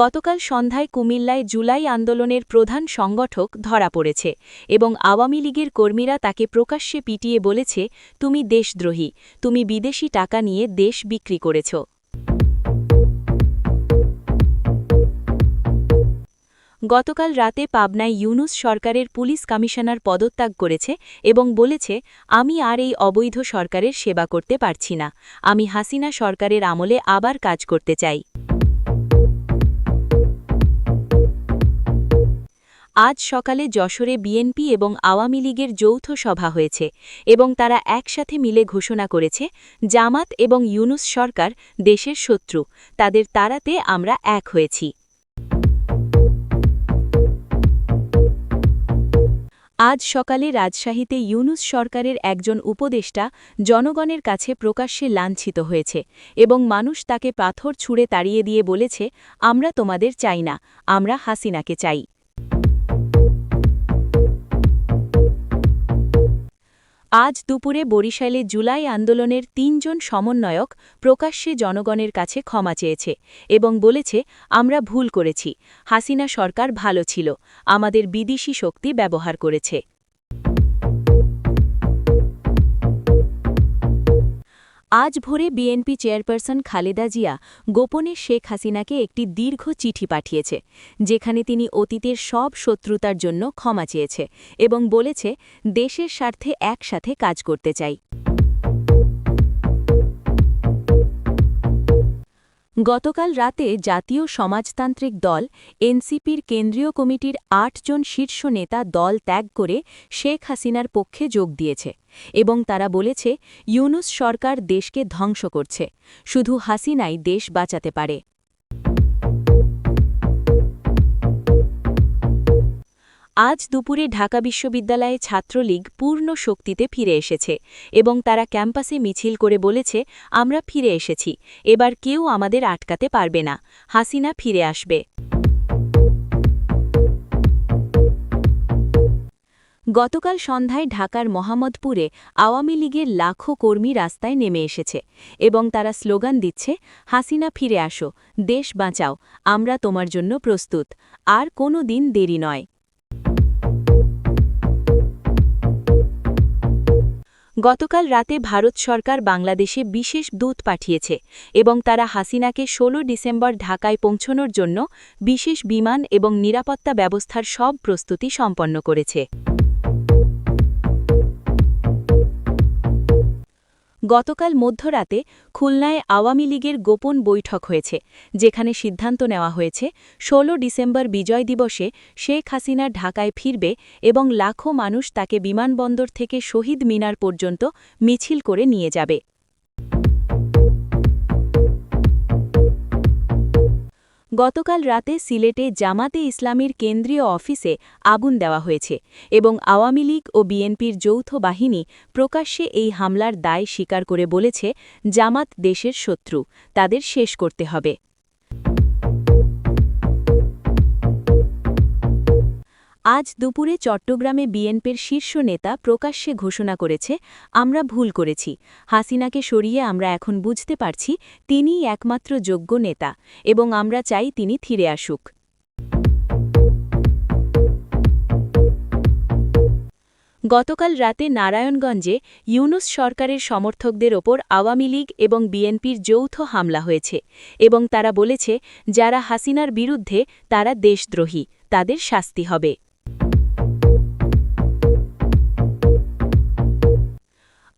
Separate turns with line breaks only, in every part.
গতকাল সন্ধ্যায় কুমিল্লায় জুলাই আন্দোলনের প্রধান সংগঠক ধরা পড়েছে এবং আওয়ামী লীগের কর্মীরা তাকে প্রকাশ্যে পিটিয়ে বলেছে, তুমি দেশদ্রোহী, তুমি বিদেশি টাকা নিয়ে দেশ বিক্রি করেছ। গতকাল রাতে পাবনায় ইউনুস সরকারের পুলিশ কমিশনার পদত্যাগ করেছে এবং বলেছে, আমি আর এই অবৈধ সরকারের সেবা করতে পারছি না। আমি হাসিনা সরকারের আমলে আবার কাজ করতে চাই। আজ সকালে যশোরে বিএনপি এবং আওয়ামী লীগের যৌথ সভা হয়েছে এবং তারা একসাথে মিলে ঘোষণা করেছে, জামাত এবং ইউনুস সরকার দেশের শত্রু, তাদের তাড়াতে আমরা এক হয়েছি। আজ সকালে রাজশাহীতে ইউনুস সরকারের একজন উপদেষ্টা জনগণের কাছে প্রকাশ্যে লাঞ্ছিত হয়েছে এবং মানুষ তাকে পাথর ছুঁড়ে তাড়িয়ে দিয়ে বলেছে, আমরা তোমাদের চাই না, আমরা হাসিনাকে চাই। আজ দুপুরে বরিশালে জুলাই আন্দোলনের তিনজন সমন্বয়ক প্রকাশ্যে জনগণের কাছে ক্ষমা চেয়েছে এবং বলেছে, আমরা ভুল করেছি। হাসিনা সরকার ভালো ছিল। আমাদের বিদেশি শক্তি ব্যবহার করেছে। আজ ভোরে বিএনপি চেয়ারপারসন খালেদা জিয়া গোপনে শেখ হাসিনাকে একটি দীর্ঘ চিঠি পাঠিয়েছে, যেখানে তিনি অতীতের সব শত্রুতার জন্য ক্ষমা চেয়েছে এবং বলেছে, দেশের স্বার্থে একসাথে কাজ করতে চাই। গতকাল রাতে জাতীয় সমাজতান্ত্রিক দল এনসিপির কেন্দ্রীয় কমিটির আটজন শীর্ষ নেতা দল ত্যাগ করে শেখ হাসিনার পক্ষে যোগ দিয়েছে এবং তারা বলেছে, ইউনুস সরকার দেশকে ধ্বংস করছে। শুধু হাসিনাই দেশ বাঁচাতে পারে। আজ দুপুরে ঢাকা বিশ্ববিদ্যালয়ে ছাত্রলীগ পূর্ণ শক্তিতে ফিরে এসেছে এবং তারা ক্যাম্পাসে মিছিল করে বলেছে, আমরা ফিরে এসেছি, এবার কেউ আমাদের আটকাতে পারবে না, হাসিনা ফিরে আসবে। গতকাল সন্ধ্যায় ঢাকার মোহাম্মদপুরে আওয়ামী লীগের লাখো কর্মী রাস্তায় নেমে এসেছে এবং তারা স্লোগান দিচ্ছে, হাসিনা ফিরে আসো, দেশ বাঁচাও, আমরা তোমার জন্য প্রস্তুত, আর কোনো দিন দেরি নয়। গতকাল রাতে ভারত সরকার বাংলাদেশে বিশেষ দূত পাঠিয়েছে এবং তারা হাসিনাকে ১৬ ডিসেম্বর ঢাকায় পৌঁছনোর জন্য বিশেষ বিমান এবং নিরাপত্তা ব্যবস্থার সব প্রস্তুতি সম্পন্ন করেছে। গতকাল মধ্যরাতে খুলনায় আওয়ামী লীগের গোপন বৈঠক হয়েছে, যেখানে সিদ্ধান্ত নেওয়া হয়েছে ১৬ ডিসেম্বর বিজয় দিবসে শেখ হাসিনা ঢাকায় ফিরবে এবং লাখো মানুষ তাকে বিমানবন্দর থেকে শহীদ মিনার পর্যন্ত মিছিল করে নিয়ে যাবে। গতকাল রাতে সিলেটে জামাতে ইসলামীর কেন্দ্রীয় অফিসে আগুন দেওয়া হয়েছে এবং আওয়ামী লীগ ও বিএনপির যৌথ বাহিনী প্রকাশ্যে এই হামলার দায় স্বীকার করে বলেছে, জামাত দেশের শত্রু, তাদের শেষ করতে হবে। আজ দুপুরে চট্টগ্রামে বিএনপির শীর্ষ নেতা প্রকাশ্যে ঘোষণা করেছে, আমরা ভুল করেছি। হাসিনাকে সরিয়ে আমরা এখন বুঝতে পারছি তিনিই একমাত্র যোগ্য নেতা এবং আমরা চাই তিনি ফিরে আসুক। গতকাল রাতে নারায়ণগঞ্জে ইউনুস সরকারের সমর্থকদের ওপর আওয়ামী লীগ এবং বিএনপির যৌথ হামলা হয়েছে এবং তারা বলেছে, যারা হাসিনার বিরুদ্ধে, তারা দেশদ্রোহী, তাদের শাস্তি হবে।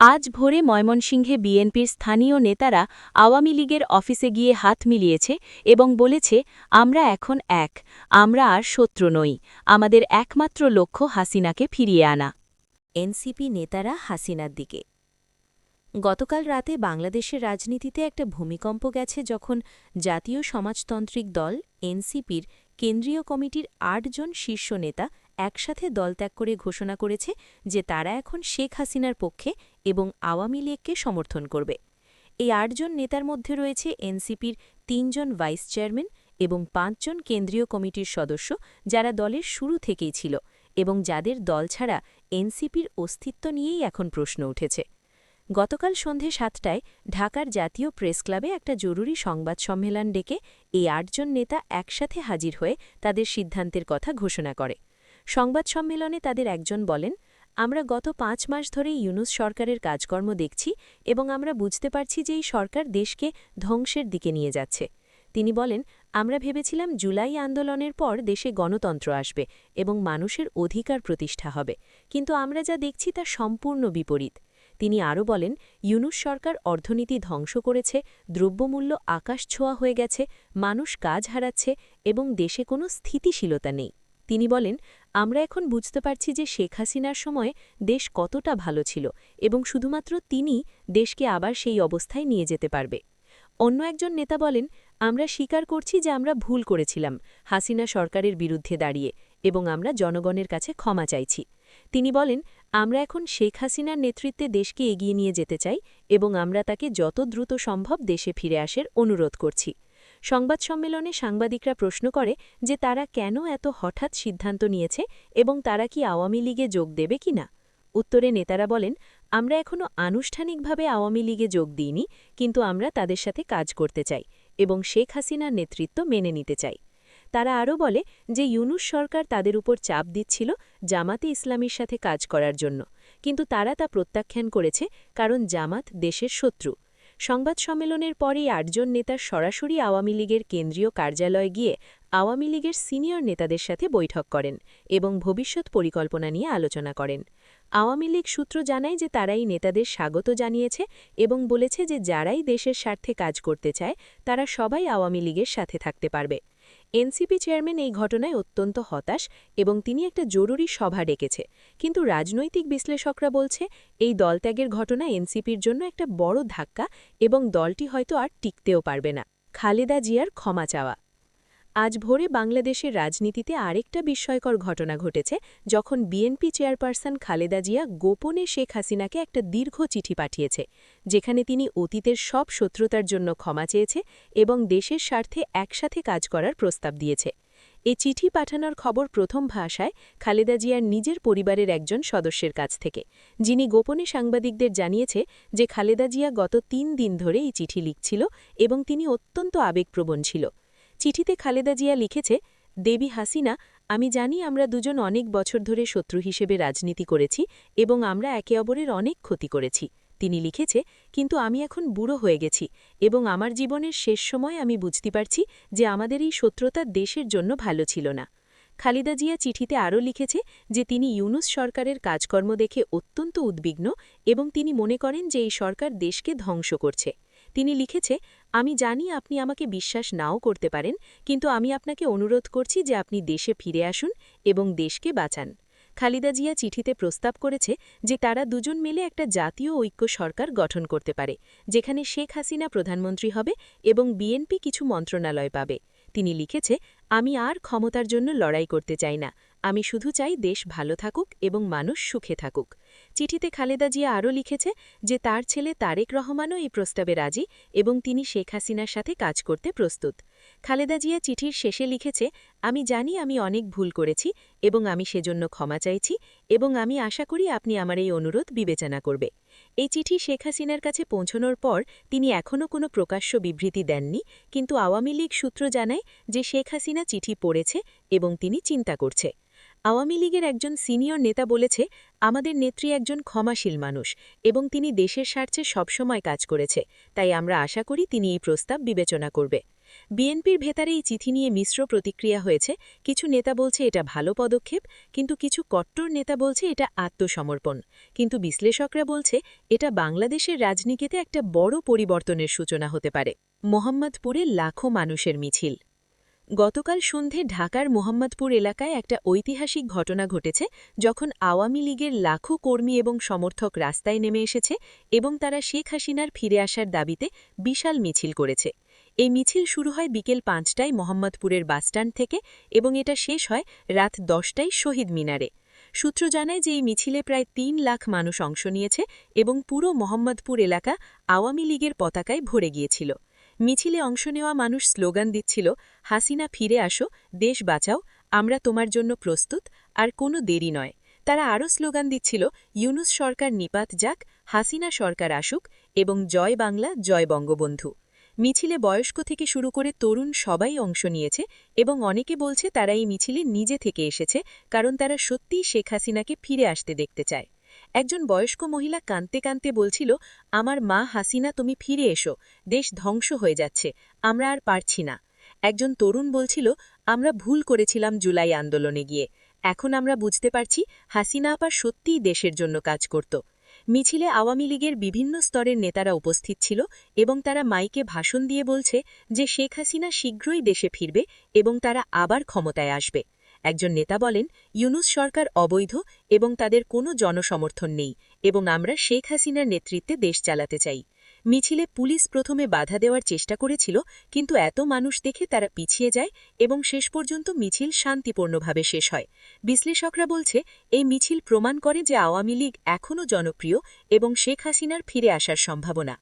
আজ ভোরে ময়মনসিংহে বিএনপির স্থানীয় নেতারা আওয়ামী লীগের অফিসে গিয়ে হাত মিলিয়েছে এবং বলেছে, আমরা এখন এক, আমরা আর শত্রু নই, আমাদের একমাত্র লক্ষ্য হাসিনাকে ফিরিয়ে আনা।
এনসিপি নেতারা হাসিনার দিকে। গতকাল রাতে বাংলাদেশের রাজনীতিতে একটা ভূমিকম্প গেছে যখন জাতীয় সমাজতান্ত্রিক দল এনসিপির কেন্দ্রীয় কমিটির আটজন শীর্ষ নেতা একসাথে দলত্যাগ করে ঘোষণা করেছে যে তারা এখন শেখ হাসিনার পক্ষে এবং আওয়ামী লীগকে সমর্থন করবে। এই আটজন নেতার মধ্যে রয়েছে এনসিপির তিনজন ভাইস চেয়ারম্যান এবং পাঁচজন কেন্দ্রীয় কমিটির সদস্য যারা দলের শুরু থেকেই ছিল এবং যাদের দল ছাড়া এনসিপির অস্তিত্ব নিয়েই এখন প্রশ্ন উঠেছে। গতকাল সন্ধে সাতটায় ঢাকার জাতীয় প্রেস ক্লাবে একটা জরুরি সংবাদ সম্মেলন ডেকে এই আটজন নেতা একসাথে হাজির হয়ে তাদের সিদ্ধান্তের কথা ঘোষণা করে। সংবাদ সম্মেলনে তাদের একজন বলেন, আমরা গত পাঁচ মাস ধরে ইউনুস সরকারের কাজকর্ম দেখছি এবং আমরা বুঝতে পারছি যে এই সরকার দেশকে ধ্বংসের দিকে নিয়ে যাচ্ছে। তিনি বলেন, আমরা ভেবেছিলাম জুলাই আন্দোলনের পর দেশে গণতন্ত্র আসবে এবং মানুষের অধিকার প্রতিষ্ঠা হবে, কিন্তু আমরা যা দেখছি তা সম্পূর্ণ বিপরীত। তিনি আরও বলেন, ইউনুস সরকার অর্থনীতি ধ্বংস করেছে, দ্রব্যমূল্য আকাশ ছোঁয়া হয়ে গেছে, মানুষ কাজ হারাচ্ছে এবং দেশে কোনো স্থিতিশীলতা নেই। তিনি বলেন, আমরা এখন বুঝতে পারছি যে শেখ হাসিনার সময়ে দেশ কতটা ভালো ছিল এবং শুধুমাত্র তিনি দেশকে আবার সেই অবস্থায় নিয়ে যেতে পারবে। অন্য একজন নেতা বলেন, আমরা স্বীকার করছি যে আমরা ভুল করেছিলাম, হাসিনা সরকারের বিরুদ্ধে দাঁড়িয়ে এবং আমরা জনগণের কাছে ক্ষমা চাইছি। তিনি বলেন, আমরা এখন শেখ হাসিনার নেতৃত্বে দেশকে এগিয়ে নিয়ে যেতে চাই এবং আমরা তাকে যত দ্রুত সম্ভব দেশে ফিরে আসার অনুরোধ করছি। সংবাদ সম্মেলনে সাংবাদিকরা প্রশ্ন করে যে তারা কেন এত হঠাৎ সিদ্ধান্ত নিয়েছে এবং তারা কি আওয়ামী লীগে যোগ দেবে কিনা উত্তরে নেতারা বলেন, আমরা এখনও আনুষ্ঠানিকভাবে আওয়ামী লীগে যোগ দিইনি, কিন্তু আমরা তাদের সাথে কাজ করতে চাই এবং শেখ হাসিনার নেতৃত্ব মেনে নিতে চাই। তারা আরও বলে যে ইউনুস সরকার তাদের উপর চাপ দিচ্ছিল জামাতে ইসলামীর সাথে কাজ করার জন্য, কিন্তু তারা তা প্রত্যাখ্যান করেছে কারণ জামাত দেশের শত্রু। সংবাদ সম্মেলনের পরেই আটজন নেতা সরাসরি আওয়ামী লীগের কেন্দ্রীয় কার্যালয়ে গিয়ে আওয়ামী লীগের সিনিয়র নেতাদের সাথে বৈঠক করেন এবং ভবিষ্যৎ পরিকল্পনা নিয়ে আলোচনা করেন। আওয়ামী লীগ সূত্র জানায় যে তারাই নেতাদের স্বাগত জানিয়েছে এবং বলেছে যে যারাই দেশের স্বার্থে কাজ করতে চায়, তারা সবাই আওয়ামী লীগের সাথে থাকতে পারবে। এনসিপি চেয়ারম্যান এই ঘটনায় অত্যন্ত হতাশ এবং তিনি একটা জরুরি সভা ডেকেছে। কিন্তু রাজনৈতিক বিশ্লেষকরা বলছে, এই দলত্যাগের ঘটনা এনসিপির জন্য একটা বড় ধাক্কা এবং দলটি হয়তো আর টিকতেও পারবে না। খালেদা জিয়ার ক্ষমা চাওয়া। আজ ভোরে বাংলাদেশের রাজনীতিতে আরেকটা বিস্ময়কর ঘটনা ঘটেছে যখন বিএনপি চেয়ারপারসন খালেদা জিয়া গোপনে শেখ হাসিনাকে একটা দীর্ঘ চিঠি পাঠিয়েছে, যেখানে তিনি অতীতের সব শত্রুতার জন্য ক্ষমা চেয়েছে এবং দেশের স্বার্থে একসাথে কাজ করার প্রস্তাব দিয়েছে। এ চিঠি পাঠানোর খবর প্রথম ভাষায় খালেদা জিয়ার নিজের পরিবারের একজন সদস্যের কাছ থেকে, যিনি গোপনে সাংবাদিকদের জানিয়েছে যে খালেদা জিয়া গত তিন দিন ধরে এই চিঠি লিখছিল এবং তিনি অত্যন্ত আবেগপ্রবণ ছিল। চিঠিতে খালেদা জিয়া লিখেছে, দেবী হাসিনা, আমি জানি আমরা দুজন অনেক বছর ধরে শত্রু হিসেবে রাজনীতি করেছি এবং আমরা একে অপরের অনেক ক্ষতি করেছি। তিনি লিখেছে, কিন্তু আমি এখন বুড়ো হয়ে গেছি এবং আমার জীবনের শেষ সময় আমি বুঝতে পারছি যে আমাদের এই শত্রুতা দেশের জন্য ভালো ছিল না। খালিদা জিয়া চিঠিতে আরও লিখেছে যে তিনি ইউনুস সরকারের কাজকর্ম দেখে অত্যন্ত উদ্বিগ্ন এবং তিনি মনে করেন যে এই সরকার দেশকে ধ্বংস করছে। তিনি লিখেছে, আমি জানি আপনি আমাকে বিশ্বাস নাও করতে পারেন, কিন্তু আমি আপনাকে অনুরোধ করছি যে আপনি দেশে ফিরে আসুন এবং দেশকে বাঁচান। খালিদা জিয়া চিঠিতে প্রস্তাব করেছে যে তারা দুজন মিলে একটা জাতীয় ঐক্য সরকার গঠন করতে পারে, যেখানে শেখ হাসিনা প্রধানমন্ত্রী হবে এবং বিএনপি কিছু মন্ত্রণালয় পাবে। তিনি লিখেছে, আমি আর ক্ষমতার জন্য লড়াই করতে চাই না। আমি শুধু চাই দেশ ভালো থাকুক এবং মানুষ সুখে থাকুক। চিঠিতে খালেদা জিয়া আরও লিখেছে যে, তার ছেলে তারেক রহমানও এই প্রস্তাবে রাজি এবং তিনি শেখ হাসিনার সাথে কাজ করতে প্রস্তুত। খালেদা জিয়া চিঠির শেষে লিখেছে, আমি জানি আমি অনেক ভুল করেছি এবং আমি সেজন্য ক্ষমা চাইছি এবং আমি আশা করি আপনি আমার এই অনুরোধ বিবেচনা করবে। এই চিঠি শেখ হাসিনার কাছে পৌঁছনোর পর তিনি এখনও কোনো প্রকাশ্য বিবৃতি দেননি, কিন্তু আওয়ামী লীগ সূত্র জানায় যে শেখ হাসিনা চিঠি পড়েছে এবং তিনি চিন্তা করছে। আওয়ামী লীগের একজন সিনিয়র নেতা বলেছে, আমাদের নেত্রী একজন ক্ষমাশীল মানুষ এবং তিনি দেশের স্বার্থে সবসময় কাজ করেছে, তাই আমরা আশা করি তিনি এই প্রস্তাব বিবেচনা করবে। বিএনপির ভেতরে এই চিঠি নিয়ে মিশ্র প্রতিক্রিয়া হয়েছে। কিছু নেতা বলছে এটা ভালো পদক্ষেপ, কিন্তু কিছু কট্টর নেতা বলছে এটা আত্মসমর্পণ। কিন্তু বিশ্লেষকরা বলছে এটা বাংলাদেশের রাজনীতিতে একটা বড় পরিবর্তনের সূচনা হতে পারে। মোহাম্মদপুরে লাখো মানুষের মিছিল। গতকাল সন্ধে ঢাকার মোহাম্মদপুর এলাকায় একটা ঐতিহাসিক ঘটনা ঘটেছে, যখন আওয়ামী লীগের লাখো কর্মী এবং সমর্থক রাস্তায় নেমে এসেছে এবং তারা শেখ হাসিনার ফিরে আসার দাবিতে বিশাল মিছিল করেছে। এই মিছিল শুরু হয় বিকেল পাঁচটায় মোহাম্মদপুরের বাসস্ট্যান্ড থেকে এবং এটা শেষ হয় রাত দশটায় শহীদ মিনারে। সূত্র জানায় যে এই মিছিলে প্রায় তিন লাখ মানুষ অংশ নিয়েছে এবং পুরো মোহাম্মদপুর এলাকা আওয়ামী লীগের পতাকায় ভরে গিয়েছিল। মিছিলে অংশ নেওয়া মানুষ স্লোগান দিচ্ছিল, হাসিনা, ফিরে আসো, দেশ বাঁচাও, আমরা তোমার জন্য প্রস্তুত, আর কোনো দেরি নয়। তারা আরও স্লোগান দিচ্ছিল, ইউনুস সরকার নিপাত যাক,
হাসিনা সরকার আসুক এবং জয় বাংলা, জয় বঙ্গবন্ধু। মিছিলে বয়স্ক থেকে শুরু করে তরুণ সবাই অংশ নিয়েছে এবং অনেকে বলছে তারা এই মিছিলে নিজে থেকে এসেছে কারণ তারা সত্যিই শেখ হাসিনাকে ফিরে আসতে দেখতে চায়। একজন বয়স্ক মহিলা কাঁদতে কাঁদতে বলছিল, আমার মা হাসিনা, তুমি ফিরে এসো। দেশ ধ্বংস হয়ে যাচ্ছে। আমরা আর পারছি না। একজন তরুণ বলছিল, আমরা ভুল করেছিলাম জুলাই আন্দোলনে গিয়ে। এখন আমরা বুঝতে পারছি হাসিনা আপার সত্যিই দেশের জন্য কাজ করত। মিছিলে আওয়ামী লীগের বিভিন্ন স্তরের নেতারা উপস্থিত ছিল এবং তারা মাইকে ভাষণ দিয়ে বলছে যে শেখ হাসিনা শীঘ্রই দেশে ফিরবে এবং তারা আবার ক্ষমতায় আসবে। একজন নেতা বলেন, ইউনুস সরকার অবৈধ এবং তাদের কোনো জনসমর্থন নেই এবং আমরা শেখ হাসিনার নেতৃত্বে দেশ চালাতে চাই। মিছিলে পুলিশ প্রথমে বাধা দেওয়ার চেষ্টা করেছিল, কিন্তু এত মানুষ দেখে তারা পিছিয়ে যায় এবং শেষ পর্যন্ত মিছিল শান্তিপূর্ণভাবে শেষ হয়। বিশ্লেষকরা বলছে, এই মিছিল প্রমাণ করে যে আওয়ামী লীগ এখনও জনপ্রিয় এবং শেখ হাসিনার ফিরে আসার সম্ভাবনা।